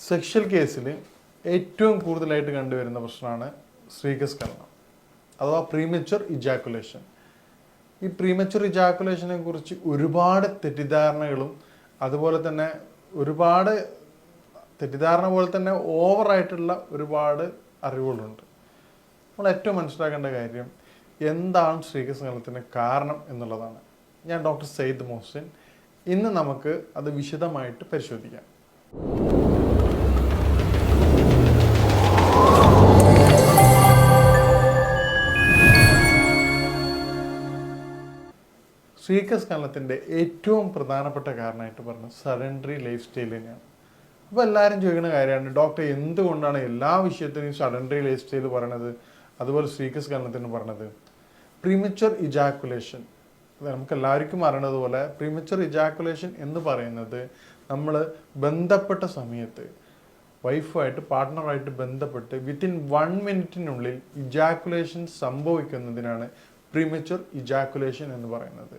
Sexual കേസിൽ ഏറ്റവും കൂടുതലായിട്ട് കണ്ടുവരുന്ന പ്രശ്നമാണ് സ്ത്രീകസ്കരണം അഥവാ പ്രീമച്ചുർ ഇജാക്കുലേഷൻ ഈ പ്രീമച്ചുർ ഇജാക്കുലേഷനെ കുറിച്ച് ഒരുപാട് തെറ്റിദ്ധാരണകളും അതുപോലെ തന്നെ ഒരുപാട് തെറ്റിദ്ധാരണ പോലെ തന്നെ ഓവറായിട്ടുള്ള ഒരുപാട് അറിവുകളുണ്ട്. നമ്മൾ ഏറ്റവും മനസ്സിലാക്കേണ്ട കാര്യം എന്താണ് ശ്രീകസ്കലനത്തിന് കാരണം എന്നുള്ളതാണ്. ഞാൻ ഡോക്ടർ സെയ്ദ് മോഹ്സിൻ. ഇന്ന് നമുക്ക് അത് വിശദമായിട്ട് പരിശോധിക്കാം. ശ്രീകസ്കലനത്തിന്റെ ഏറ്റവും പ്രധാനപ്പെട്ട കാരണമായിട്ട് പറഞ്ഞ സഡൻഡറി ലൈഫ് സ്റ്റൈൽ തന്നെയാണ്. അപ്പോൾ എല്ലാവരും ചോദിക്കുന്ന കാര്യമാണ് ഡോക്ടർ എന്തുകൊണ്ടാണ് എല്ലാ വിഷയത്തിനും സഡൻഡറി ലൈഫ് സ്റ്റൈൽ പറയണത്? അതുപോലെ ശ്രീകസ്കലനത്തിന് പറഞ്ഞത് പ്രീമച്ചർ ഇജാക്കുലേഷൻ നമുക്ക് എല്ലാവർക്കും അറിയണതുപോലെ പ്രീമച്ചർ ഇജാക്കുലേഷൻ എന്ന് പറയുന്നത് നമ്മൾ ബന്ധപ്പെട്ട സമയത്ത് വൈഫുമായിട്ട് പാർട്ട്ണറായിട്ട് ബന്ധപ്പെട്ട് വിത്തിൻ വൺ മിനിറ്റിനുള്ളിൽ ഇജാക്കുലേഷൻ സംഭവിക്കുന്നതിനാണ് പ്രീമച്ചർ ഇജാക്കുലേഷൻ എന്ന് പറയുന്നത്.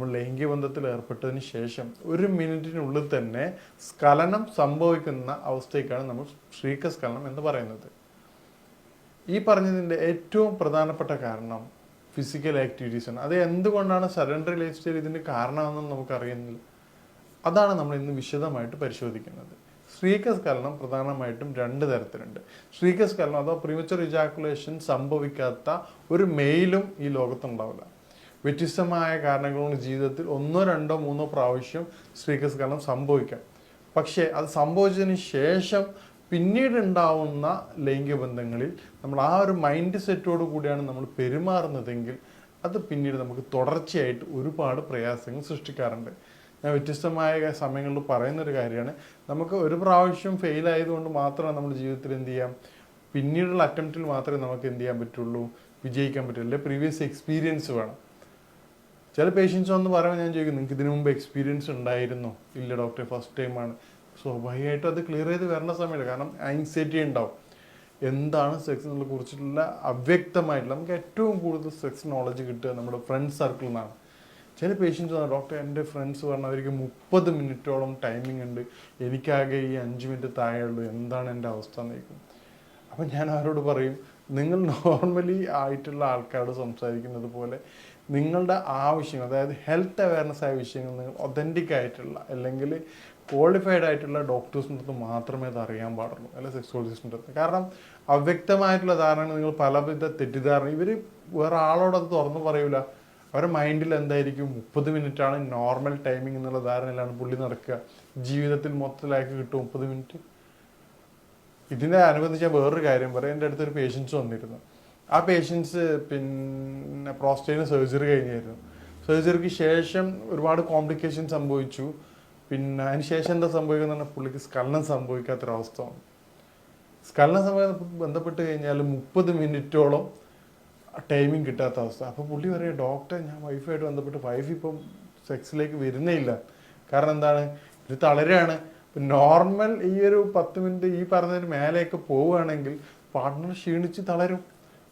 നമ്മൾ ലൈംഗിക ബന്ധത്തിൽ ഏർപ്പെട്ടതിന് ശേഷം ഒരു മിനിറ്റിനുള്ളിൽ തന്നെ സ്ഖലനം സംഭവിക്കുന്ന അവസ്ഥയ്ക്കാണ് നമ്മൾ ശ്രീകസ്ഖലനം എന്ന് പറയുന്നത്. ഈ പറഞ്ഞതിന്റെ ഏറ്റവും പ്രധാനപ്പെട്ട കാരണം ഫിസിക്കൽ ആക്ടിവിറ്റീസ് ആണ്. അത് എന്തുകൊണ്ടാണ് സലണ്ടറി ലൈഫ് സ്റ്റൈൽ ഇതിന് കാരണമെന്ന് നമുക്കറിയുന്നില്ല. അതാണ് നമ്മൾ ഇന്ന് വിശദമായിട്ട് പരിശോധിക്കുന്നത്. ശ്രീകസ്കലനം പ്രധാനമായിട്ടും രണ്ട് തരത്തിലുണ്ട്. ശ്രീകസ്കലനം അഥവാ പ്രീമച്ചർ ഇജാക്കുലേഷൻ സംഭവിക്കാത്ത ഒരു മെയിലും ഈ ലോകത്തുണ്ടാവില്ല. വ്യത്യസ്തമായ കാരണങ്ങൾ കൊണ്ട് ജീവിതത്തിൽ ഒന്നോ രണ്ടോ മൂന്നോ പ്രാവശ്യം ശ്രീകസ്കലനം സംഭവിക്കാം. പക്ഷേ അത് സംഭവിച്ചതിന് ശേഷം പിന്നീട് ഉണ്ടാവുന്ന ലൈംഗിക ബന്ധങ്ങളിൽ നമ്മൾ ആ ഒരു മൈൻഡ് സെറ്റോട് കൂടിയാണ് നമ്മൾ പെരുമാറുന്നതെങ്കിൽ അത് പിന്നീട് നമുക്ക് തുടർച്ചയായിട്ട് ഒരുപാട് പ്രയാസങ്ങൾ സൃഷ്ടിക്കാറുണ്ട്. ഞാൻ വ്യത്യസ്തമായ സമയങ്ങളിൽ പറയുന്ന ഒരു കാര്യമാണ്. നമുക്ക് ഒരു പ്രാവശ്യം ഫെയിൽ ആയതുകൊണ്ട് മാത്രമേ നമ്മുടെ ജീവിതത്തിൽ എന്ത് ചെയ്യാം? പിന്നീടുള്ള അറ്റംപ്റ്റിൽ മാത്രമേ നമുക്ക് എന്ത് ചെയ്യാൻ പറ്റുള്ളൂ? വിജയിക്കാൻ പറ്റുള്ളൂ. പ്രീവിയസ് എക്സ്പീരിയൻസ് വേണം. ചില പേഷ്യൻസ് വന്ന് പറയുമ്പോൾ ഞാൻ ചോദിക്കും നിങ്ങൾക്ക് ഇതിനു മുമ്പ് എക്സ്പീരിയൻസ് ഉണ്ടായിരുന്നോ? ഇല്ല ഡോക്ടറെ ഫസ്റ്റ് ടൈം ടൈമാണ് സ്വാഭാവികമായിട്ടും അത് ക്ലിയർ ചെയ്ത് വരേണ്ട സമയമില്ല. കാരണം ആങ്സൈറ്റി ഉണ്ടാവും. എന്താണ് സെക്സ് എന്നുള്ള കുറിച്ചിട്ടുള്ള അവ്യക്തമായിട്ടുള്ള നമുക്ക് ഏറ്റവും കൂടുതൽ സെക്സ് നോളജ് കിട്ടുക നമ്മുടെ ഫ്രണ്ട് സർക്കിളിൽ നിന്നാണ് ചില പേഷ്യൻസ് പറഞ്ഞു ഡോക്ടർ എന്റെ ഫ്രണ്ട്സ് പറഞ്ഞു അവർക്ക് മുപ്പത് മിനിറ്റോളം ടൈമിംഗ് ഉണ്ട്. എനിക്കാകെ ഈ അഞ്ച് മിനിറ്റ് താഴെയുള്ളൂ എന്താണ് എന്റെ അവസ്ഥ? എന്ന് ചോദിക്കും. അപ്പം ഞാൻ അവരോട് പറയും നിങ്ങൾ നോർമലി ആയിട്ടുള്ള ആൾക്കാരോട് സംസാരിക്കുന്നത് പോലെ നിങ്ങളുടെ ആവശ്യം അതായത് ഹെൽത്ത് അവയർനെസ് ആയ വിഷയങ്ങൾ നിങ്ങൾ ഒതന്റിക് ആയിട്ടുള്ള അല്ലെങ്കിൽ ക്വാളിഫൈഡ് ആയിട്ടുള്ള ഡോക്ടേഴ്സിന്റെ അടുത്ത് മാത്രമേ അത് അറിയാൻ പാടുള്ളൂ അല്ലെ സെക്സോളജിസ്റ്റിന്റെ അടുത്ത്. കാരണം അവ്യക്തമായിട്ടുള്ള ധാരണകൾ നിങ്ങൾ പലവിധ തെറ്റിദ്ധാരണ ഇവർ വേറെ ആളോട് അത് തുറന്നു പറയൂല. അവരുടെ മൈൻഡിൽ എന്തായിരിക്കും? മുപ്പത് മിനിറ്റ് ആണ് നോർമൽ ടൈമിംഗ് എന്നുള്ള ധാരണയിലാണ് പുള്ളി നടക്കുക. ജീവിതത്തിൽ മൊത്തത്തിലാക്കി കിട്ടും മുപ്പത് മിനിറ്റ്. ഇതിനെ അനുബന്ധിച്ച് വേറൊരു കാര്യം പറയാം. എന്റെ അടുത്തൊരു പേഷ്യൻസ് വന്നിരുന്നു. ആ പേഷ്യൻസ് പിന്നെ പ്രോസ്റ്റേറ്റിന് സർജറി കഴിഞ്ഞായിരുന്നു. സർജറിക്ക് ശേഷം ഒരുപാട് കോംപ്ലിക്കേഷൻ സംഭവിച്ചു. പിന്നെ അതിന് ശേഷം എന്താ സംഭവിക്കുന്നത് പുള്ളിക്ക് സ്കലനം സംഭവിക്കാത്തൊരവസ്ഥ സ്കലനം സംഭവം ബന്ധപ്പെട്ട് കഴിഞ്ഞാൽ മുപ്പത് മിനിറ്റോളം ടൈമിങ് കിട്ടാത്ത അവസ്ഥ. അപ്പോൾ പുള്ളി പറയാം ഡോക്ടർ ഞാൻ വൈഫായിട്ട് ബന്ധപ്പെട്ട് വൈഫ് ഇപ്പം സെക്സിലേക്ക് വരുന്നേ ഇല്ല കാരണം എന്താണ്? ഇത് തളരാണ്. നോർമൽ ഈ ഒരു പത്ത് മിനിറ്റ് ഈ പറഞ്ഞതിന് മേലെയൊക്കെ പോവുകയാണെങ്കിൽ പാർട്ട്ണർ ക്ഷീണിച്ച് തളരും.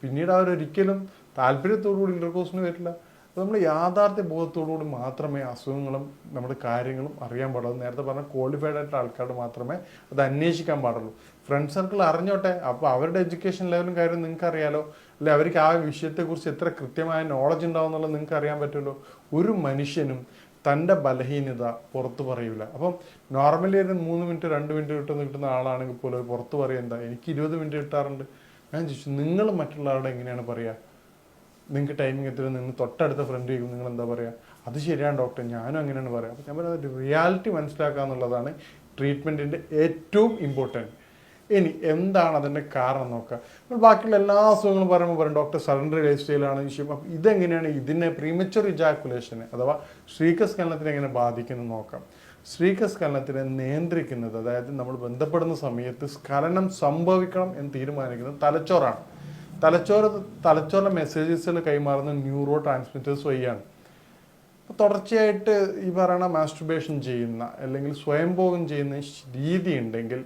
പിന്നീട് അവരൊരിക്കലും താല്പര്യത്തോടുകൂടി ഇന്റർകോഴ്സിന് വരില്ല. അപ്പോൾ നമ്മൾ യാഥാർത്ഥ്യ ബോധത്തോടുകൂടി മാത്രമേ അസുഖങ്ങളും നമ്മുടെ കാര്യങ്ങളും അറിയാൻ പാടുള്ളൂ. നേരത്തെ പറഞ്ഞ ക്വാളിഫൈഡ് ആയിട്ടുള്ള ആൾക്കാരോട് മാത്രമേ അത് അന്വേഷിക്കാൻ പാടുള്ളൂ. ഫ്രണ്ട് സർക്കിൾ അറിഞ്ഞോട്ടെ അപ്പോൾ അവരുടെ എഡ്യൂക്കേഷൻ ലെവലും കാര്യം നിങ്ങൾക്ക് അറിയാലോ അല്ലെ അവർക്ക് ആ വിഷയത്തെക്കുറിച്ച് എത്ര കൃത്യമായ നോളജ് ഉണ്ടാവും എന്നുള്ളത് നിങ്ങൾക്ക് അറിയാൻ പറ്റുമല്ലോ. ഒരു മനുഷ്യനും തന്റെ ബലഹീനത പുറത്തു പറയൂല. അപ്പം നോർമലി ഒരു മൂന്ന് മിനിറ്റ് രണ്ട് മിനിറ്റ് കിട്ടുന്ന കിട്ടുന്ന ആളാണെങ്കിൽ പോലും പുറത്ത് പറയുക എന്താ? എനിക്ക് ഇരുപത് മിനിറ്റ് കിട്ടാറുണ്ട്. ഞാൻ ചോദിച്ചു നിങ്ങൾ മറ്റുള്ളവരുടെ എങ്ങനെയാണ് പറയുക നിങ്ങൾക്ക് ടൈമിംഗ് എത്ര നിങ്ങൾ തൊട്ടടുത്ത ഫ്രണ്ട് ചെയ്യും നിങ്ങൾ എന്താ പറയുക അത് ശരിയാണ് ഡോക്ടർ ഞാനും അങ്ങനെയാണ് പറയുക അപ്പോൾ ഞാൻ പറയുന്നത് റിയാലിറ്റി മനസ്സിലാക്കുക എന്നുള്ളതാണ് ട്രീറ്റ്മെന്റിന്റെ ഏറ്റവും ഇമ്പോർട്ടന്റ് ഇനി എന്താണ് അതിന്റെ കാരണം നോക്കുക. നമ്മൾ ബാക്കിയുള്ള എല്ലാ അസുഖങ്ങളും പറയുമ്പോൾ പറയും ഡോക്ടർ സറണ്ടർ ലൈഫ് സ്റ്റൈലാണ് വിഷയം അപ്പം ഇതെങ്ങനെയാണ് ഇതിനെ പ്രീമച്ചുർ ഇജാക്കുലേഷനെ അഥവാ ശ്രീകസ്കലനത്തിനെ എങ്ങനെ ബാധിക്കുന്നു നോക്കാം. ശ്രീകസ്കലനത്തിനെ നിയന്ത്രിക്കുന്നത് അതായത് നമ്മൾ ബന്ധപ്പെടുന്ന സമയത്ത് സ്ഖലനം സംഭവിക്കണം എന്ന് തീരുമാനിക്കുന്നത് തലച്ചോറാണ്. തലച്ചോറ് തലച്ചോറിലെ മെസ്സേജസിൽ കൈമാറുന്ന ന്യൂറോ ട്രാൻസ്മിറ്റേഴ്സ് വഴിയാണ്. അപ്പോൾ തുടർച്ചയായിട്ട് ഈ പറയുന്ന മാസ്റ്റുബേഷൻ ചെയ്യുന്ന അല്ലെങ്കിൽ സ്വയംഭോഗം ചെയ്യുന്ന രീതി ഉണ്ടെങ്കിൽ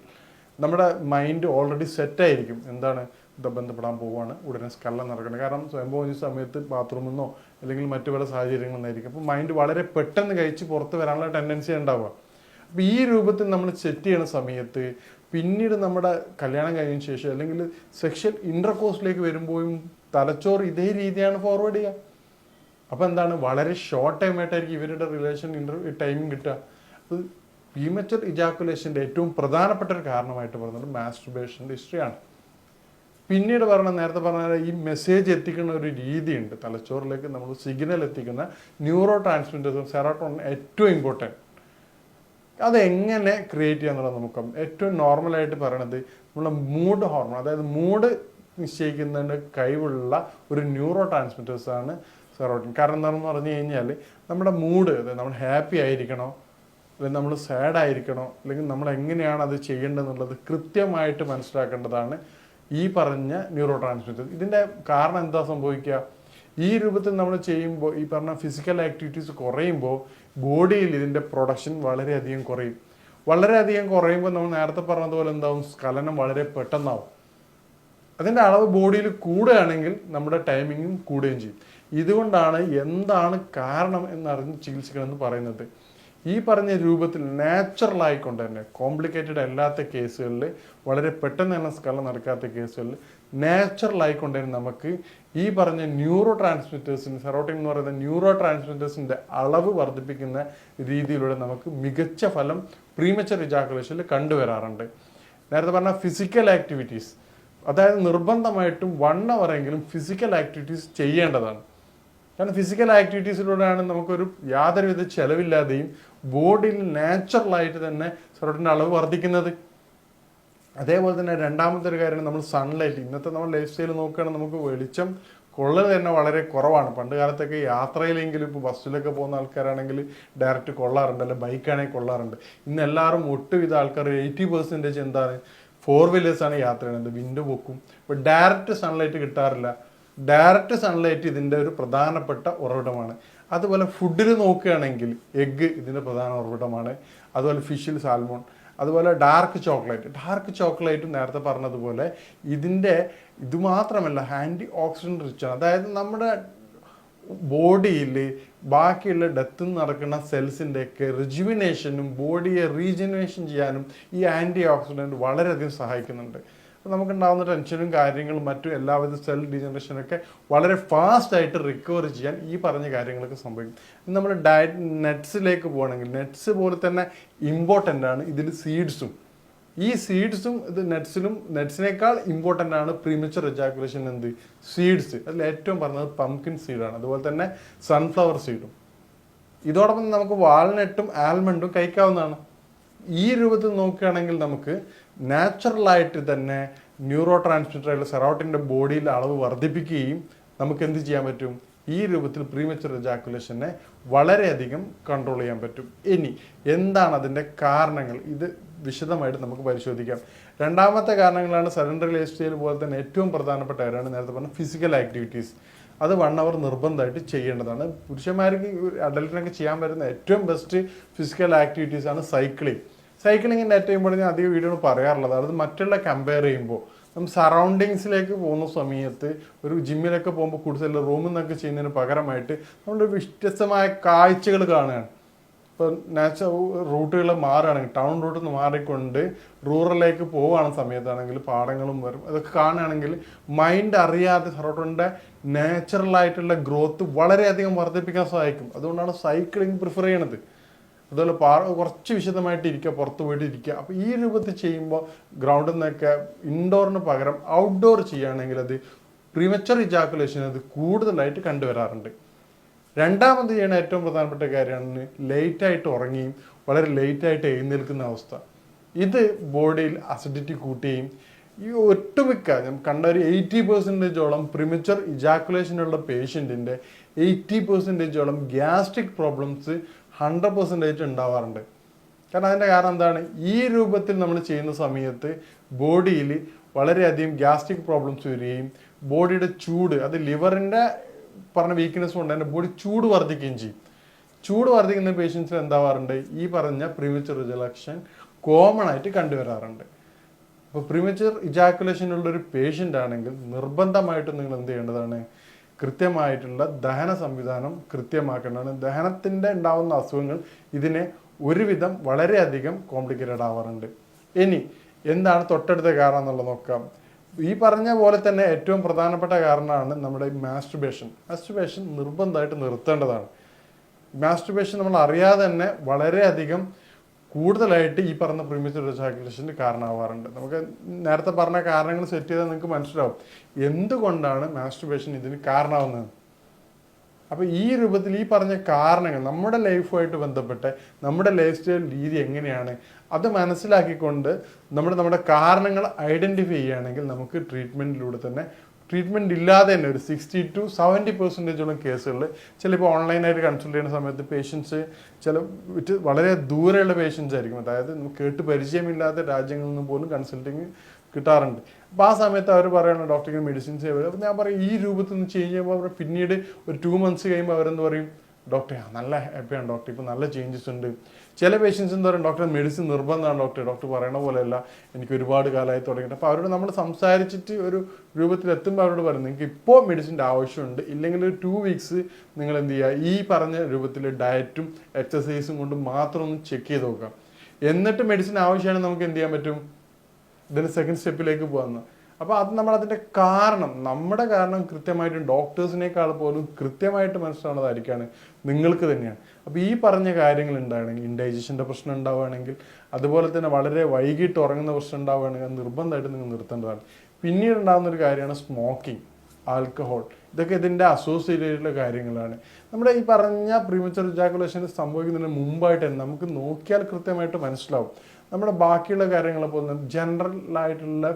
നമ്മുടെ മൈൻഡ് ഓൾറെഡി സെറ്റായിരിക്കും എന്താണ്? ബന്ധപ്പെടാൻ പോവുകയാണ്. ഉടനെ സ്കല്ലം നടക്കണം കാരണം ചെയ്യുന്ന സമയത്ത് ബാത്റൂമിൽ നിന്നോ അല്ലെങ്കിൽ മറ്റു പല സാഹചര്യങ്ങളിൽ നിന്നായിരിക്കും. അപ്പോൾ മൈൻഡ് വളരെ പെട്ടെന്ന് കഴിച്ച് പുറത്ത് വരാനുള്ള ടെൻഡൻസി ഉണ്ടാവുക. അപ്പോൾ ഈ രൂപത്തിൽ നമ്മൾ സെറ്റ് ചെയ്യുന്ന സമയത്ത് പിന്നീട് നമ്മുടെ കല്യാണം കഴിഞ്ഞ ശേഷം അല്ലെങ്കിൽ സെക്ഷൽ ഇന്റർകോഴ്സിലേക്ക് വരുമ്പോഴും തലച്ചോറ് ഇതേ രീതിയാണ് ഫോർവേഡ് ചെയ്യുക. അപ്പോൾ എന്താണ്? വളരെ ഷോർട്ട് ടൈം ആയിട്ടായിരിക്കും ഇവരുടെ റിലേഷൻ ഇന്റർ ടൈമിങ് കിട്ടുക. അപ്പോൾ പ്രീമച്ചർ ഇജാക്കുലേഷന്റെ ഏറ്റവും പ്രധാനപ്പെട്ട ഒരു കാരണമായിട്ട് പറയുന്നത് മാസ്റ്റർബേഷന്റെ ഹിസ്റ്ററിയാണ് പിന്നീട് പറഞ്ഞ നേരത്തെ പറഞ്ഞ ഈ മെസ്സേജ് എത്തിക്കുന്ന ഒരു രീതിയുണ്ട്. തലച്ചോറിലേക്ക് നമ്മൾ സിഗ്നൽ എത്തിക്കുന്ന ന്യൂറോ ട്രാൻസ്മിറ്റേഴ്സും സെറാട്ടോൺ ഏറ്റവും ഇമ്പോർട്ടന്റ് അതെങ്ങനെ ക്രിയേറ്റ് ചെയ്യാന്നുള്ളത് നമുക്ക് ഏറ്റവും നോർമലായിട്ട് പറയണത് നമ്മുടെ മൂഡ് ഹോർമോൺ അതായത് മൂഡ് നിശ്ചയിക്കുന്നതിന് കഴിവുള്ള ഒരു ന്യൂറോ ട്രാൻസ്മിറ്റേഴ്സാണ് സെറോട്ടിൻ കാരണം എന്താണെന്ന് പറഞ്ഞു കഴിഞ്ഞാൽ നമ്മുടെ മൂഡ് നമ്മൾ ഹാപ്പി ആയിരിക്കണോ അല്ലെങ്കിൽ നമ്മൾ സാഡ് ആയിരിക്കണോ അല്ലെങ്കിൽ നമ്മൾ എങ്ങനെയാണ് അത് ചെയ്യേണ്ടതെന്നുള്ളത് കൃത്യമായിട്ട് മനസ്സിലാക്കേണ്ടതാണ് ഈ പറഞ്ഞ ന്യൂറോ ട്രാൻസ്മിറ്റർ ഇതിന്റെ കാരണം എന്താ സംഭവിക്കുക? ഈ രൂപത്തിൽ നമ്മൾ ചെയ്യുമ്പോൾ ഈ പറഞ്ഞ ഫിസിക്കൽ ആക്ടിവിറ്റീസ് കുറയുമ്പോൾ ബോഡിയിൽ ഇതിന്റെ പ്രൊഡക്ഷൻ വളരെയധികം കുറയും. വളരെയധികം കുറയുമ്പോൾ നമ്മൾ നേരത്തെ പറഞ്ഞതുപോലെ എന്താവും? സ്കലനം വളരെ പെട്ടെന്നാവും. അതിന്റെ അളവ് ബോഡിയിൽ കൂടുകയാണെങ്കിൽ നമ്മുടെ ടൈമിങ്ങും കൂടുകയും ചെയ്യും. ഇതുകൊണ്ടാണ് എന്താണ് കാരണം എന്നറിഞ്ഞ് ചികിത്സിക്കണമെന്ന് പറയുന്നത്. ഈ പറഞ്ഞ രൂപത്തിൽ നാച്ചുറൽ ആയിക്കൊണ്ട് തന്നെ കോംപ്ലിക്കേറ്റഡ് അല്ലാത്ത കേസുകളിൽ വളരെ പെട്ടെന്ന് തന്നെ സ്കലം നടക്കാത്ത കേസുകളിൽ നാച്ചുറൽ ആയിക്കൊണ്ട് തന്നെ നമുക്ക് ഈ പറഞ്ഞ ന്യൂറോ ട്രാൻസ്മിറ്റേഴ്സിന് സെറോട്ടിൻ എന്ന് പറയുന്ന ന്യൂറോ ട്രാൻസ്മിറ്റേഴ്സിന്റെ അളവ് വർദ്ധിപ്പിക്കുന്ന രീതിയിലൂടെ നമുക്ക് മികച്ച ഫലം പ്രീമച്ചർ ഇജാക്കുലേഷനിൽ കണ്ടുവരാറുണ്ട്. നേരത്തെ പറഞ്ഞ ഫിസിക്കൽ ആക്ടിവിറ്റീസ് അതായത് നിർബന്ധമായിട്ടും വൺ അവറെങ്കിലും ഫിസിക്കൽ ആക്ടിവിറ്റീസ് ചെയ്യേണ്ടതാണ്. കാരണം ഫിസിക്കൽ ആക്ടിവിറ്റീസിലൂടെയാണ് നമുക്കൊരു യാതൊരുവിധ ചെലവില്ലാതെയും ബോഡിയിൽ നാച്ചുറലായിട്ട് തന്നെ സെറോട്ടിന്റെ അളവ് വർദ്ധിക്കുന്നത്. അതേപോലെ തന്നെ രണ്ടാമത്തെ ഒരു കാര്യമാണ് നമ്മൾ സൺലൈറ്റ് ഇന്നത്തെ നമ്മൾ ലൈഫ് സ്റ്റൈൽ നോക്കുകയാണെങ്കിൽ നമുക്ക് വെളിച്ചം കൊള്ളൽ തന്നെ വളരെ കുറവാണ്. പണ്ട് കാലത്തൊക്കെ യാത്രയിലെങ്കിലും ഇപ്പോൾ ബസ്സിലൊക്കെ പോകുന്ന ആൾക്കാരാണെങ്കിൽ ഡയറക്റ്റ് കൊള്ളാറുണ്ട് അല്ലെങ്കിൽ ബൈക്കാണെങ്കിൽ കൊള്ളാറുണ്ട്. ഇന്ന് എല്ലാവരും ഒട്ടുവിധ ആൾക്കാർ എയ്റ്റി പെർസെന്റേജ് എന്താണ്? ഫോർ വീലേഴ്സാണ് യാത്ര ചെയ്യുന്നത്. വിൻഡോ പൊക്കും. ഇപ്പോൾ ഡയറക്റ്റ് സൺലൈറ്റ് കിട്ടാറില്ല. ഡയറക്റ്റ് സൺലൈറ്റ് ഇതിന്റെ ഒരു പ്രധാനപ്പെട്ട ഉറവിടമാണ്. അതുപോലെ ഫുഡിൽ നോക്കുകയാണെങ്കിൽ എഗ്ഗ് ഇതിന്റെ പ്രധാന ഉറവിടമാണ്. അതുപോലെ ഫിഷിൽ സാൽമോൺ. അതുപോലെ ഡാർക്ക് ചോക്ലേറ്റ്. ഡാർക്ക് ചോക്ലേറ്റ് നേരത്തെ പറഞ്ഞതുപോലെ ഇതിന്റെ ഇത് മാത്രമല്ല ആന്റി റിച്ച് ആണ്. അതായത് നമ്മുടെ ബോഡിയിൽ ബാക്കിയുള്ള ഡെത്ത് നടക്കുന്ന സെൽസിന്റെയൊക്കെ റിജുവിനേഷനും ബോഡിയെ റീജനുവേഷൻ ചെയ്യാനും ഈ ആന്റി ഓക്സിഡന്റ് വളരെയധികം സഹായിക്കുന്നുണ്ട്. നമുക്കുണ്ടാകുന്ന ടെൻഷനും കാര്യങ്ങളും മറ്റും എല്ലാവിധ സെൽ ഡീജനറേഷനൊക്കെ വളരെ ഫാസ്റ്റ് ആയിട്ട് റിക്കവർ ചെയ്യാൻ ഈ പറഞ്ഞ കാര്യങ്ങളൊക്കെ സംഭവിക്കും. നമ്മൾ ഡയറ്റ് നെറ്റ്സിലേക്ക് പോകണമെങ്കിൽ നെറ്റ്സ് പോലെ തന്നെ ഇമ്പോർട്ടന്റ് ആണ് ഇതിൽ സീഡ്സും ഈ സീഡ്സും ഇത് നെറ്റ്സിലും നെറ്റ്സിനേക്കാൾ ഇമ്പോർട്ടന്റ് ആണ് പ്രീമിച്ചർ എജാക്കുലേഷൻ എന്ത്? സീഡ്സ് അതിൽ ഏറ്റവും പറഞ്ഞത് പംകിൻ സീഡാണ് അതുപോലെ തന്നെ സൺഫ്ലവർ സീഡും ഇതോടൊപ്പം നമുക്ക് വാൾനട്ടും ആൽമണ്ടും കഴിക്കാവുന്നതാണ്. ഈ രൂപത്തിൽ നോക്കുകയാണെങ്കിൽ നമുക്ക് നാച്ചുറലായിട്ട് തന്നെ ന്യൂറോ ട്രാൻസ്മിറ്ററായിട്ടുള്ള സെറോട്ടിന്റെ ബോഡിയിൽ അളവ് വർദ്ധിപ്പിക്കുകയും നമുക്ക് എന്ത് ചെയ്യാൻ പറ്റും? ഈ രൂപത്തിൽ പ്രീമച്ചർ എജാക്കുലേഷനെ വളരെയധികം കൺട്രോൾ ചെയ്യാൻ പറ്റും. ഇനി എന്താണ് അതിന്റെ കാരണങ്ങൾ? ഇത് വിശദമായിട്ട് നമുക്ക് പരിശോധിക്കാം. രണ്ടാമത്തെ കാരണങ്ങളാണ് സഡൻഡറി ലൈഫ് പോലെ തന്നെ ഏറ്റവും പ്രധാനപ്പെട്ട കാര്യമാണ് നേരത്തെ പറഞ്ഞ ഫിസിക്കൽ ആക്ടിവിറ്റീസ് അത് വൺ അവർ നിർബന്ധമായിട്ട് ചെയ്യേണ്ടതാണ്. പുരുഷന്മാർക്ക് അഡൽട്ടിനൊക്കെ ചെയ്യാൻ പറ്റുന്ന ഏറ്റവും ബെസ്റ്റ് ഫിസിക്കൽ ആക്ടിവിറ്റീസ് ആണ് സൈക്ലിംഗ് സൈക്ലിങ്ങിന്റെ ഏറ്റവും ഞാൻ അധികം വീഡിയോ പറയാറുള്ളത്. അത് മറ്റുള്ള കമ്പയർ ചെയ്യുമ്പോൾ നമ്മൾ സറൗണ്ടിങ്സിലേക്ക് പോകുന്ന സമയത്ത് ഒരു ജിമ്മിലൊക്കെ പോകുമ്പോൾ കൂടുതൽ റൂമിൽ നിന്നൊക്കെ ചെയ്യുന്നതിന് പകരമായിട്ട് നമ്മൾ വ്യത്യസ്തമായ കാഴ്ചകൾ കാണുകയാണ്. ഇപ്പോൾ നാച്ചുറൽ റൂട്ടുകൾ മാറുകയാണെങ്കിൽ ടൗൺ റൂട്ടിൽ നിന്ന് മാറിക്കൊണ്ട് റൂറലിലേക്ക് പോവുകയാണ് സമയത്താണെങ്കിൽ പാടങ്ങളും വരും. അതൊക്കെ കാണുകയാണെങ്കിൽ മൈൻഡ് അറിയാതെ സറൗണ്ടിന്റെ നാച്ചുറലായിട്ടുള്ള ഗ്രോത്ത് വളരെയധികം വർദ്ധിപ്പിക്കാൻ സഹായിക്കും. അതുകൊണ്ടാണ് സൈക്ലിംഗ് പ്രിഫർ ചെയ്യണത്. അതുപോലെ പാ കുറച്ച് വിശദമായിട്ട് ഇരിക്കുക പുറത്ത് പോയിട്ട് ഇരിക്കുക. അപ്പോൾ ഈ രൂപത്തിൽ ചെയ്യുമ്പോൾ ഗ്രൗണ്ടിൽ നിന്നൊക്കെ ഇൻഡോറിന് പകരം ഔട്ട്ഡോർ ചെയ്യുകയാണെങ്കിൽ അത് പ്രിമച്ചർ ഇജാക്കുലേഷൻ അത് കൂടുതലായിട്ട് കണ്ടുവരാറുണ്ട്. രണ്ടാമത് ചെയ്യുന്ന ഏറ്റവും പ്രധാനപ്പെട്ട കാര്യമാണ് ലേറ്റായിട്ട് ഉറങ്ങിയും വളരെ ലേറ്റായിട്ട് എഴുന്നേൽക്കുന്ന അവസ്ഥ. ഇത് ബോഡിയിൽ അസിഡിറ്റി കൂട്ടുകയും ഈ ഒട്ടുമിക്ക കണ്ട ഒരു എയ്റ്റി പെർസെന്റേജോളം പ്രിമച്ചർ ഇജാക്കുലേഷനുള്ള പേഷ്യന്റിന്റെ എയ്റ്റി പെർസെന്റേജോളം ഗ്യാസ്ട്രിക് പ്രോബ്ലംസ് ഹൺഡ്രഡ് പെർസെന്റേജ് ഉണ്ടാവാറുണ്ട്. കാരണം അതിന്റെ കാരണം എന്താണ്? ഈ രൂപത്തിൽ നമ്മൾ ചെയ്യുന്ന സമയത്ത് ബോഡിയിൽ വളരെയധികം ഗ്യാസ്ട്രിക് പ്രോബ്ലംസ് വരികയും ബോഡിയുടെ ചൂട് അത് ലിവറിന്റെ പറഞ്ഞ വീക്ക്നെസ് കൊണ്ട് തന്നെ ബോഡി ചൂട് വർദ്ധിക്കുകയും ചെയ്യും. ചൂട് വർദ്ധിക്കുന്ന പേഷ്യൻസിൽ എന്താവാറുണ്ട്? ഈ പറഞ്ഞ പ്രീമിച്ചർ റിജലക്ഷൻ കോമൺ ആയിട്ട് കണ്ടുവരാറുണ്ട്. അപ്പോൾ പ്രീമച്ചർ ഇജാക്കുലേഷനുള്ള ഒരു പേഷ്യന്റ് ആണെങ്കിൽ നിർബന്ധമായിട്ടും നിങ്ങൾ എന്ത് ചെയ്യേണ്ടതാണ്? കൃത്യമായിട്ടുള്ള ദഹന സംവിധാനം കൃത്യമാക്കേണ്ടതാണ്. ദഹനത്തിന്റെ ഉണ്ടാവുന്ന അസുഖങ്ങൾ ഇതിനെ ഒരുവിധം വളരെയധികം കോംപ്ലിക്കേറ്റഡ് ആവാറുണ്ട്. ഇനി എന്താണ് തൊട്ടടുത്ത കാരണം എന്നുള്ളത് നോക്കാം. ഈ പറഞ്ഞ പോലെ തന്നെ ഏറ്റവും പ്രധാനപ്പെട്ട കാരണമാണ് നമ്മുടെ മാസ്റ്റുബേഷൻ മാസ്റ്റുബേഷൻ നിർബന്ധമായിട്ട് നിർത്തേണ്ടതാണ്. മാസ്റ്റുബേഷൻ നമ്മൾ അറിയാതെ തന്നെ വളരെയധികം കൂടുതലായിട്ട് ഈ പറഞ്ഞ പ്രീമിയർ റിജാക്കുലേഷന് കാരണമാവാറുണ്ട്. നമുക്ക് നേരത്തെ പറഞ്ഞ കാരണങ്ങൾ സെറ്റ് ചെയ്താൽ നിങ്ങൾക്ക് മനസ്സിലാവും. എന്തുകൊണ്ടാണ് മാസ്റ്റുബേഷൻ ഇതിന് കാരണമാവുന്നത്? അപ്പോൾ ഈ രൂപത്തിൽ ഈ പറഞ്ഞ കാരണങ്ങൾ നമ്മുടെ ലൈഫുമായിട്ട് ബന്ധപ്പെട്ട് നമ്മുടെ ലൈഫ് സ്റ്റൈൽ രീതി എങ്ങനെയാണ് അത് മനസ്സിലാക്കിക്കൊണ്ട് നമ്മൾ നമ്മുടെ കാരണങ്ങൾ ഐഡന്റിഫൈ ചെയ്യുകയാണെങ്കിൽ നമുക്ക് ട്രീറ്റ്മെന്റിലൂടെ തന്നെ ട്രീറ്റ്മെന്റ് ഇല്ലാതെ തന്നെ ഒരു സിക്സ്റ്റി ടു സെവന്റി പെർസെന്റേജോളം കേസുകളിൽ ചിലപ്പോൾ ഓൺലൈനായിട്ട് കൺസൾട്ട് ചെയ്യുന്ന സമയത്ത് പേഷ്യൻസ് ചില വളരെ ദൂരെയുള്ള പേഷ്യൻസ് ആയിരിക്കും. അതായത് കേട്ട് പരിചയമില്ലാത്ത രാജ്യങ്ങളിൽ നിന്ന് പോലും കൺസൾട്ടിങ് കിട്ടാറുണ്ട്. അപ്പോൾ ആ സമയത്ത് അവർ പറയണം ഡോക്ടർക്ക് മെഡിസിൻസ് അപ്പോൾ ഞാൻ പറയും ഈ രൂപത്തിൽ നിന്ന് ചേഞ്ച് ചെയ്യുമ്പോൾ അവർ പിന്നീട് ഒരു ടു മന്ത്സ് കഴിയുമ്പോൾ അവരെന്ത് പറയും? ഡോക്ടറെ നല്ല ഹാപ്പിയാണ് ഡോക്ടർ ഇപ്പോൾ നല്ല ചേഞ്ചസ് ഉണ്ട്. ചില പേഷ്യൻസ് എന്താ പറയുക ഡോക്ടർ മെഡിസിൻ നിർബന്ധമാണ് ഡോക്ടർ ഡോക്ടർ പറയണ പോലെയല്ല. എനിക്ക് ഒരുപാട് കാലമായി തുടങ്ങിയിട്ട്. അപ്പോൾ അവരോട് നമ്മൾ സംസാരിച്ചിട്ട് ഒരു രൂപത്തിൽ എത്തുമ്പോൾ അവരോട് പറയും നിങ്ങൾക്ക് ഇപ്പോൾ മെഡിസിന്റെ ആവശ്യമുണ്ട്. ഇല്ലെങ്കിൽ ഒരു ടു വീക്സ് നിങ്ങൾ എന്ത് ചെയ്യുക? ഈ പറഞ്ഞ രൂപത്തിൽ ഡയറ്റും എക്സസൈസും കൊണ്ട് മാത്രം ഒന്ന് ചെക്ക് ചെയ്ത് നോക്കുക. എന്നിട്ട് മെഡിസിൻ ആവശ്യമാണെങ്കിൽ നമുക്ക് എന്ത് ചെയ്യാൻ പറ്റും? ഇതിന് സെക്കൻഡ് സ്റ്റെപ്പിലേക്ക് പോകാമെന്ന് അപ്പോൾ അത് നമ്മൾ അതിന്റെ കാരണം നമ്മുടെ കാരണം കൃത്യമായിട്ട് ഡോക്ടേഴ്സിനേക്കാൾ പോലും കൃത്യമായിട്ട് മനസ്സിലാവുന്നതായിരിക്കാണ് നിങ്ങൾക്ക് തന്നെയാണ്. അപ്പോൾ ഈ പറഞ്ഞ കാര്യങ്ങൾ ഉണ്ടാകണമെങ്കിൽ ഇൻഡൈജഷന്റെ പ്രശ്നം ഉണ്ടാവുകയാണെങ്കിൽ അതുപോലെ തന്നെ വളരെ വൈകിട്ട് ഉറങ്ങുന്ന പ്രശ്നം ഉണ്ടാവുകയാണെങ്കിൽ അത് നിർബന്ധമായിട്ട് നിങ്ങൾ നിർത്തേണ്ടതാണ്. പിന്നീട് ഉണ്ടാകുന്ന ഒരു കാര്യമാണ് സ്മോക്കിംഗ് ആൽക്കഹോൾ ഇതൊക്കെ ഇതിന്റെ ആയിട്ടുള്ള കാര്യങ്ങളാണ്. നമ്മുടെ ഈ പറഞ്ഞ പ്രീമച്ചർ ഇജാക്കുലേഷൻ സംഭവിക്കുന്നതിന് മുമ്പായിട്ട് തന്നെ നമുക്ക് നോക്കിയാൽ കൃത്യമായിട്ട് മനസ്സിലാവും. നമ്മുടെ ബാക്കിയുള്ള കാര്യങ്ങളെ പോലെ ജനറൽ ആയിട്ടുള്ള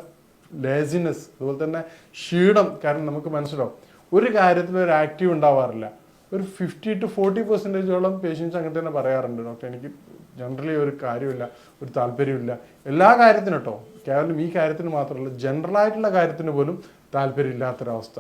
ലേസിനെസ് അതുപോലെ തന്നെ ക്ഷീണം കാരണം നമുക്ക് മനസ്സിലാവും. ഒരു കാര്യത്തിൽ ഒരു ആക്റ്റീവ് ഉണ്ടാവാറില്ല. ഒരു ഫിഫ്റ്റി ടു ഫോർട്ടി പെർസെന്റേജോളം പേഷ്യൻസ് അങ്ങനെ തന്നെ പറയാറുണ്ട് ഡോക്ടർ എനിക്ക് ജനറലി ഒരു കാര്യമില്ല ഒരു താല്പര്യമില്ല. എല്ലാ കാര്യത്തിനും കേട്ടോ കേവലം ഈ കാര്യത്തിന് മാത്രമല്ല ജനറൽ ആയിട്ടുള്ള കാര്യത്തിന് പോലും താല്പര്യമില്ലാത്തൊരവസ്ഥ.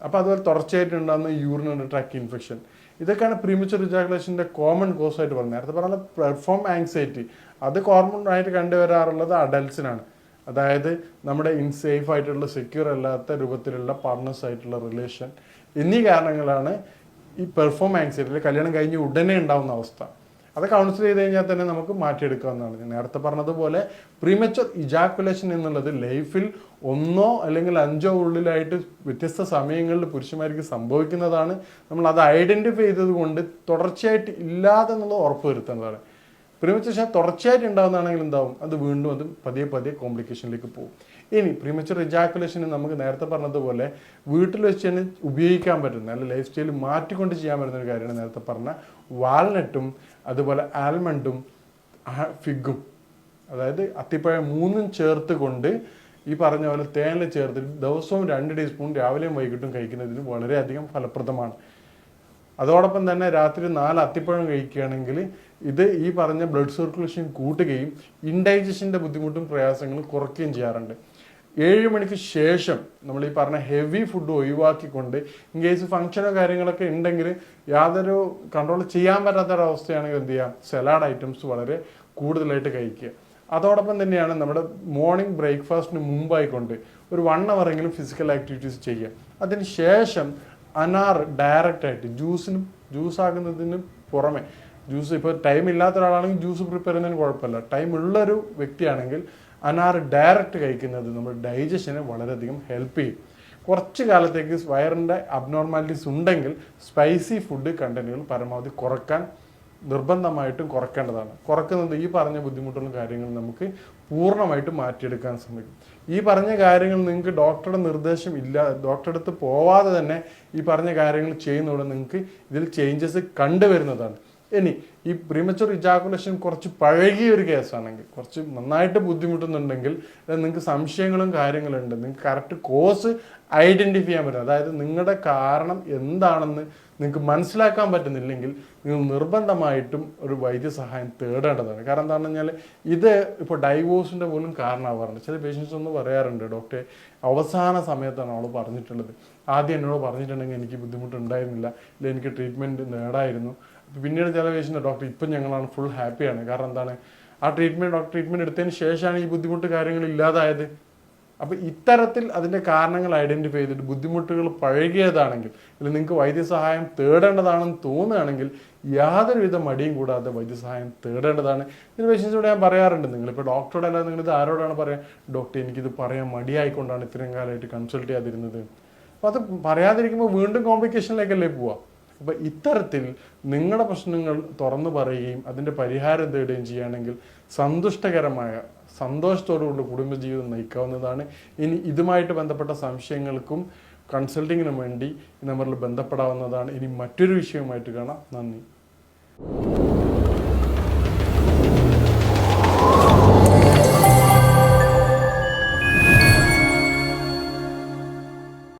അപ്പോൾ അതുപോലെ തുടർച്ചയായിട്ട് ഉണ്ടാകുന്ന യൂറിനറി ട്രാക്ക് ഇൻഫെക്ഷൻ ഇതൊക്കെയാണ് പ്രീമച്ചർ ഇജാക്കുലേഷന്റെ കോമൺ കോസ് ആയിട്ട് പറഞ്ഞത് നേരത്തെ പറഞ്ഞ പെർഫോം ആങ്സൈറ്റി അത് കോമൺ ആയിട്ട് കണ്ടുവരാറുള്ളത് അഡൽസിനാണ് അതായത് നമ്മുടെ ഇൻസേഫ് ആയിട്ടുള്ള സെക്യൂർ അല്ലാത്ത രൂപത്തിലുള്ള പാർട്ട്നേഴ്സ് ആയിട്ടുള്ള റിലേഷൻ എന്നീ കാരണങ്ങളാണ് ഈ പെർഫോം ആങ്സൈറ്റി കല്യാണം കഴിഞ്ഞ് ഉടനെ ഉണ്ടാവുന്ന അവസ്ഥ. അത് കൗൺസിൽ ചെയ്ത് കഴിഞ്ഞാൽ തന്നെ നമുക്ക് മാറ്റിയെടുക്കാവുന്നതാണ്. ഞാൻ നേരത്തെ പറഞ്ഞതുപോലെ പ്രീമച്ചർ ഇജാക്കുലേഷൻ എന്നുള്ളത് ലൈഫിൽ ഒന്നോ അല്ലെങ്കിൽ അഞ്ചോ ഉള്ളിലായിട്ട് വ്യത്യസ്ത സമയങ്ങളിൽ പുരുഷന്മാർക്ക് സംഭവിക്കുന്നതാണ്. നമ്മൾ അത് ഐഡന്റിഫൈ ചെയ്തതുകൊണ്ട് തുടർച്ചയായിട്ട് ഇല്ലാതെ എന്നുള്ളത് ഉറപ്പുവരുത്തേണ്ടതാണ് പ്രീമച്ചർ ഷാ തുടർച്ചയായിട്ട് ഉണ്ടാകുന്നതാണെങ്കിൽ എന്താവും? അത് വീണ്ടും അത് പതിയെ പതിയെ കോംപ്ലിക്കേഷനിലേക്ക് പോകും. ഇനി പ്രീമച്ചർ ഇജാക്കുലേഷന് നമുക്ക് നേരത്തെ പറഞ്ഞതുപോലെ വീട്ടിൽ വെച്ച് തന്നെ ഉപയോഗിക്കാൻ പറ്റുന്ന അല്ല ലൈഫ് സ്റ്റൈൽ മാറ്റിക്കൊണ്ട് ചെയ്യാൻ പറ്റുന്ന ഒരു കാര്യമാണ് നേരത്തെ പറഞ്ഞ വാൾനട്ടും അതുപോലെ ആൽമണ്ടും ഫിഗും അതായത് അത്തിപ്പഴം മൂന്നും ചേർത്ത് കൊണ്ട് ഈ പറഞ്ഞ പോലെ തേനിൽ ചേർത്തിട്ട് ദിവസവും രണ്ട് ടീസ്പൂൺ രാവിലെയും വൈകിട്ടും കഴിക്കുന്നതിന് വളരെയധികം ഫലപ്രദമാണ്. അതോടൊപ്പം തന്നെ രാത്രി നാല് അത്തിപ്പഴം കഴിക്കുകയാണെങ്കിൽ ഇത് ഈ പറഞ്ഞ ബ്ലഡ് സർക്കുലേഷൻ കൂട്ടുകയും ഇൻഡൈജഷന്റെ ബുദ്ധിമുട്ടും പ്രയാസങ്ങളും കുറയ്ക്കുകയും ചെയ്യാറുണ്ട്. ഏഴ് മണിക്ക് ശേഷം നമ്മൾ ഈ പറഞ്ഞ ഹെവി ഫുഡ് ഒഴിവാക്കിക്കൊണ്ട് ഇൻ കേസ് ഫംഗ്ഷനോ കാര്യങ്ങളൊക്കെ ഉണ്ടെങ്കിൽ യാതൊരു കൺട്രോൾ ചെയ്യാൻ പറ്റാത്തൊരവസ്ഥയാണെങ്കിൽ എന്ത് ചെയ്യാം സലാഡ് ഐറ്റംസ് വളരെ കൂടുതലായിട്ട് കഴിക്കുക. അതോടൊപ്പം തന്നെയാണ് നമ്മുടെ മോർണിംഗ് ബ്രേക്ക്ഫാസ്റ്റിന് മുമ്പായിക്കൊണ്ട് ഒരു വൺ എങ്കിലും ഫിസിക്കൽ ആക്ടിവിറ്റീസ് ചെയ്യുക. അതിന് ശേഷം അനാർ ഡയറക്റ്റ് ആയിട്ട് ജ്യൂസിന് ജ്യൂസ് ആകുന്നതിന് പുറമെ ജ്യൂസ് ഇപ്പോൾ ടൈം ഇല്ലാത്ത ഒരാളാണെങ്കിൽ ജ്യൂസ് പ്രിപ്പയർ ചെയ്യുന്നതിന് കുഴപ്പമില്ല. ടൈം ഉള്ളൊരു വ്യക്തിയാണെങ്കിൽ അനാർ ഡയറക്റ്റ് കഴിക്കുന്നത് നമ്മുടെ ഡൈജഷനെ വളരെയധികം ഹെൽപ്പ് ചെയ്യും. കുറച്ച് കാലത്തേക്ക് വയറിന്റെ അബ്നോർമാലിറ്റീസ് ഉണ്ടെങ്കിൽ സ്പൈസി ഫുഡ് കണ്ടന്റുകൾ പരമാവധി കുറയ്ക്കാൻ നിർബന്ധമായിട്ടും കുറക്കേണ്ടതാണ്. കുറക്കുന്നത് ഈ പറഞ്ഞ ബുദ്ധിമുട്ടുള്ള കാര്യങ്ങൾ നമുക്ക് പൂർണമായിട്ട് മാറ്റിയെടുക്കാൻ ശ്രമിക്കും. ഈ പറഞ്ഞ കാര്യങ്ങൾ നിങ്ങൾക്ക് ഡോക്ടറുടെ നിർദ്ദേശം ഇല്ല ഡോക്ടറെ അടുത്ത് പോവാതെ തന്നെ ഈ പറഞ്ഞ കാര്യങ്ങൾ ചെയ്യുന്നതോടെ നിങ്ങൾക്ക് ഇതിൽ ചേഞ്ചസ് കണ്ടുവരുന്നതാണ്. ഇനി ഈ പ്രീമച്ചർ ഇജാക്കുലേഷൻ കുറച്ച് പഴകിയ ഒരു കേസാണെങ്കിൽ കുറച്ച് നന്നായിട്ട് ബുദ്ധിമുട്ടുന്നുണ്ടെങ്കിൽ നിങ്ങൾക്ക് സംശയങ്ങളും കാര്യങ്ങളും ഉണ്ട് നിങ്ങൾക്ക് കറക്റ്റ് കോസ് ഐഡന്റിഫൈ ചെയ്യാൻ പറ്റും. അതായത് നിങ്ങളുടെ കാരണം എന്താണെന്ന് നിങ്ങൾക്ക് മനസ്സിലാക്കാൻ പറ്റുന്നില്ലെങ്കിൽ നിങ്ങൾ നിർബന്ധമായിട്ടും ഒരു വൈദ്യസഹായം തേടേണ്ടതാണ്. കാരണം എന്താണെന്ന് പറഞ്ഞാൽ ഇത് ഇപ്പോൾ ഡൈവോഴ്സിന്റെ പോലും കാരണമാവാറുണ്ട്. ചില പേഷ്യൻസ് ഒന്ന് പറയാറുണ്ട് ഡോക്ടറെ അവസാന സമയത്താണ് അവൾ പറഞ്ഞിട്ടുള്ളത്. ആദ്യം എന്നോട് പറഞ്ഞിട്ടുണ്ടെങ്കിൽ എനിക്ക് ബുദ്ധിമുട്ടുണ്ടായിരുന്നില്ല ഇല്ല എനിക്ക് ട്രീറ്റ്മെന്റ് നേടായിരുന്നു. പിന്നീട് ചില പേഷ്യന്റ് ഡോക്ടർ ഇപ്പം ഞങ്ങളാണ് ഫുൾ ഹാപ്പിയാണ് കാരണം എന്താണ്? ആ ട്രീറ്റ്മെന്റ് ഡോക്ടർ ട്രീറ്റ്മെന്റ് എടുത്തതിന് ശേഷമാണ് ഈ ബുദ്ധിമുട്ട് കാര്യങ്ങൾ ഇല്ലാതായത്. അപ്പോൾ ഇത്തരത്തിൽ അതിന്റെ കാരണങ്ങൾ ഐഡന്റിഫൈ ചെയ്തിട്ട് ബുദ്ധിമുട്ടുകൾ പഴകിയതാണെങ്കിൽ അല്ലെങ്കിൽ നിങ്ങൾക്ക് വൈദ്യസഹായം തേടേണ്ടതാണെന്ന് തോന്നുകയാണെങ്കിൽ യാതൊരുവിധ മടിയും കൂടാതെ വൈദ്യസഹായം തേടേണ്ടതാണ്. ഇതിന് പേഷ്യൻസിനോട് ഞാൻ പറയാറുണ്ട്. നിങ്ങളിപ്പോൾ ഡോക്ടറോട് അല്ലാതെ നിങ്ങളിത് ആരോടാണ് പറയാൻ ഡോക്ടർ എനിക്കിത് പറയാൻ മടിയായിക്കൊണ്ടാണ് ഇത്രയും കാലമായിട്ട് കൺസൾട്ട് ചെയ്യാതിരുന്നത്. അപ്പോൾ അത് പറയാതിരിക്കുമ്പോൾ വീണ്ടും കോംപ്ലിക്കേഷനിലേക്കല്ലേ പോവുക അപ്പോൾ ഇത്തരത്തിൽ നിങ്ങളുടെ പ്രശ്നങ്ങൾ തുറന്നു പറയുകയും അതിന്റെ പരിഹാരം തേടുകയും ചെയ്യുകയാണെങ്കിൽ സന്തുഷ്ടകരമായ സന്തോഷത്തോടുകൂടി കുടുംബജീവിതം നയിക്കാവുന്നതാണ്. ഇനി ഇതുമായിട്ട് ബന്ധപ്പെട്ട സംശയങ്ങൾക്കും കൺസൾട്ടിങ്ങിനും വേണ്ടി നമ്മളിൽ ബന്ധപ്പെടാവുന്നതാണ്. ഇനി മറ്റൊരു വിഷയവുമായിട്ട് കാണാം. നന്ദി.